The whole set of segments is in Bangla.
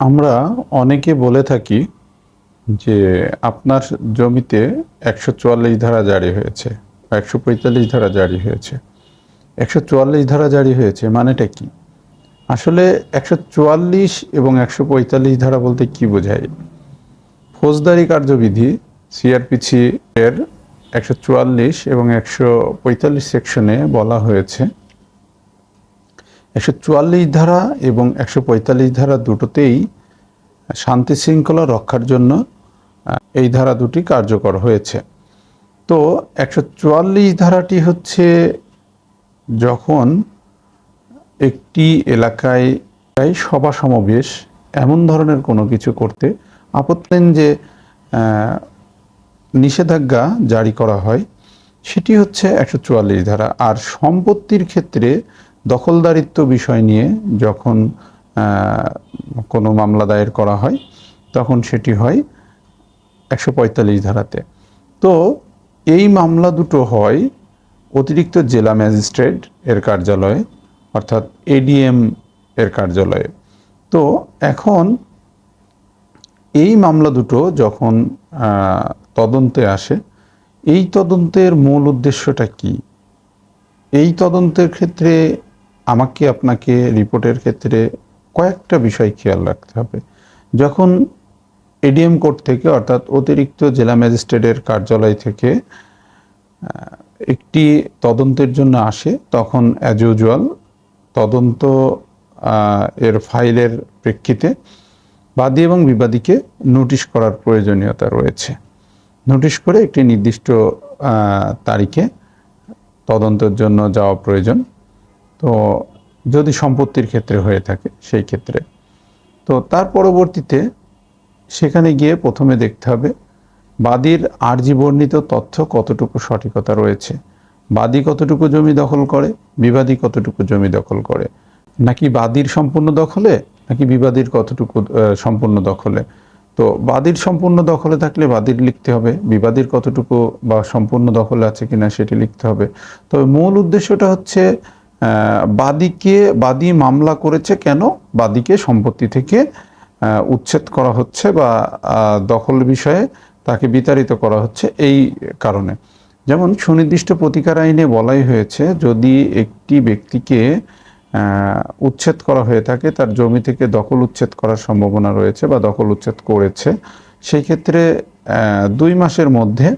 আমরা অনেকে বলে থাকি যে আপনার জমিতে একশো চুয়াল্লিশ ধারা জারি হয়েছে একশো পঁয়তাল্লিশ ধারা জারি হয়েছে। একশো চুয়াল্লিশ ধারা জারি হয়েছে মানেটা কি? আসলে একশো চুয়াল্লিশ এবং একশো পঁয়তাল্লিশ ধারা বলতে কি বোঝায়? ফৌজদারি কার্যবিধি, সিআরপিসি এর একশো চুয়াল্লিশ এবং একশো পঁয়তাল্লিশ সেকশনে বলা হয়েছে একশো চুয়াল্লিশ ধারা এবং একশো পঁয়তাল্লিশ ধারা দুটোতেই শান্তি শৃঙ্খলা রক্ষার জন্য এই ধারা দুটি কার্যকর হয়েছে। তো একশো চুয়াল্লিশ ধারাটি হচ্ছে যখন একটি এলাকায় সভা সমাবেশ এমন ধরনের কোনো কিছু করতে আপত্তেন যে নিষেধাজ্ঞা জারি করা হয়, সেটি হচ্ছে একশো চুয়াল্লিশ ধারা। আর সম্পত্তির ক্ষেত্রে দখলদারিত্ব বিষয় নিয়ে যখন কোনো মামলা দায়ের করা হয়, তখন সেটি হয় একশো পঁয়তাল্লিশ ধারাতে। তো এই মামলা দুটো হয় অতিরিক্ত জেলা ম্যাজিস্ট্রেট এর কার্যালয়ে, অর্থাৎ এডিএম এর কার্যালয়ে। তো এখন এই মামলা দুটো যখন তদন্তে আসে, এই তদন্তের মূল উদ্দেশ্যটা কি? এই তদন্তের ক্ষেত্রে আমাকে আপনাকে রিপোর্টের ক্ষেত্রে কয়েকটা বিষয় খেয়াল রাখতে হবে। যখন এডিএম কোর্ট থেকে, অর্থাৎ অতিরিক্ত জেলা ম্যাজিস্ট্রেটের কার্যালয় থেকে একটি তদন্তের জন্য আসে, তখন অ্যাজ ইউজুয়াল তদন্ত এর ফাইলের প্রেক্ষিতে বাদী এবং বিবাদীকে নোটিশ করার প্রয়োজনীয়তা রয়েছে। নোটিশ করে একটি নির্দিষ্ট তারিখে তদন্তের জন্য যাওয়া প্রয়োজন। তো যদি সম্পত্তির ক্ষেত্রে হয়ে থাকে সেই ক্ষেত্রে। তো তার পরবর্তীতে সেখানে গিয়ে প্রথমে দেখতে হবে বাদীর আর্জি বর্ণিত তথ্য কতটুকু সঠিকতা রয়েছে। বাদী কতটুকু জমি দখল করে, বিবাদী কতটুকু জমি দখল করে। নাকি বাদীর সম্পূর্ণ দখলে, নাকি বিবাদীর কতটুকু সম্পূর্ণ দখলে? তো বাদীর সম্পূর্ণ দখলে থাকলে বাদীর লিখতে হবে, বিবাদীর কতটুকু বা সম্পূর্ণ দখলে আছে কিনা সেটি লিখতে হবে। তবে মূল উদ্দেশ্যটা হচ্ছে বাদীকে, বাদী মামলা করেছে কেন? বাদীকে সম্পত্তি থেকে উচ্ছেদ করা হচ্ছে বা দখল বিষয়ে তাকে বিতাড়িত করা হচ্ছে এই কারণে। যেমন সুনির্দিষ্ট প্রতিকার আইনে বলাই হয়েছে, যদি একটি ব্যক্তিকে উচ্ছেদ করা হয়ে থাকে, তার জমি থেকে দখল উচ্ছেদ করার সম্ভাবনা রয়েছে বা দখল উচ্ছেদ করেছে, সেই ক্ষেত্রে দুই মাসের মধ্যে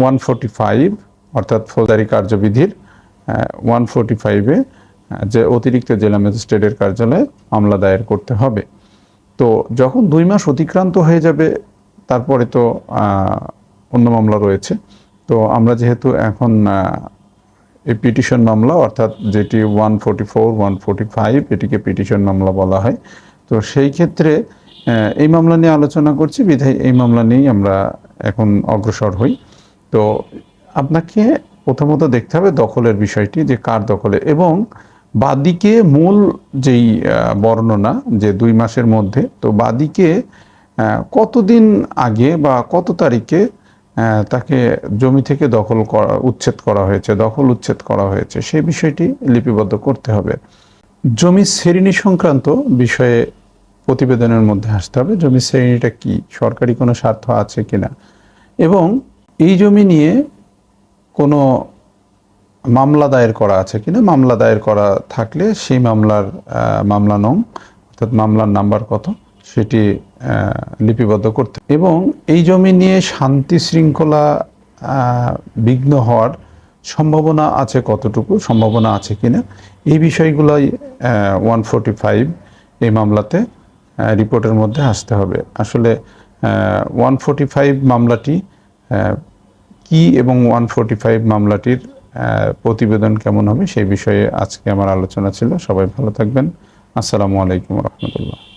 ওয়ান ফোর্টি ফাইভ অর্থাৎ ফৌজদারি কার্যবিধির ওয়ান ফোর্টি ফাইভে যে অতিরিক্ত জেলা ম্যাজিস্ট্রেটের কার্যালয়ে মামলা দায়ের করতে হবে। তো যখন দুই মাস অতিক্রান্ত হয়ে যাবে, তারপরে তো অন্য মামলা রয়েছে। তো আমরা যেহেতু এখন এই পিটিশন মামলা, অর্থাৎ যেটি one forty four one forty five এটিকে পিটিশন মামলা বলা হয়, তো সেই ক্ষেত্রে এই মামলা নিয়ে আলোচনা করছি। বিধায় এই মামলা নিয়েই আমরা এখন অগ্রসর হই। তো আপনাকে প্রথমত দেখতে হবে দখলের বিষয়টি, যে কার দখলে। এবং বাদিকে মূল যেই বর্ণনা যে দুই মাসের মধ্যে, তো বাদিকে কতদিন আগে বা কত তারিখে তাকে জমি থেকে দখল করা, উচ্ছেদ করা হয়েছে, দখল উচ্ছেদ করা হয়েছে সেই বিষয়টি লিপিবদ্ধ করতে হবে। জমি শ্রেণি সংক্রান্ত বিষয়ে প্রতিবেদনের মধ্যে আসতে হবে, জমি শ্রেণীটা কি, সরকারি কোনো স্বার্থ আছে কিনা। এবং এই জমি নিয়ে কোনো মামলা দায়ের করা আছে কিনা, মামলা দায়ের করা থাকলে সেই মামলার মামলা নং, অর্থাৎ মামলার নাম্বার কত, সেটি লিপিবদ্ধ করতে এবং এই জমি নিয়ে শান্তি শৃঙ্খলা বিঘ্ন হওয়ার সম্ভাবনা আছে কতটুকু, সম্ভাবনা আছে কিনা, এই বিষয়গুলোই ওয়ান ফোর্টি ফাইভ এই মামলাতে রিপোর্টের মধ্যে আসতে হবে। আসলে ওয়ান ফোর্টি ফাইভ মামলাটি কি এবং ওয়ান ফোর্টি ফাইভ মামলাটির প্রতিবেদন কেমন হবে সেই বিষয়ে আজকে আমার আলোচনা ছিল। সবাই ভালো থাকবেন। আসসালামু আলাইকুম রহমতুল্লাহ।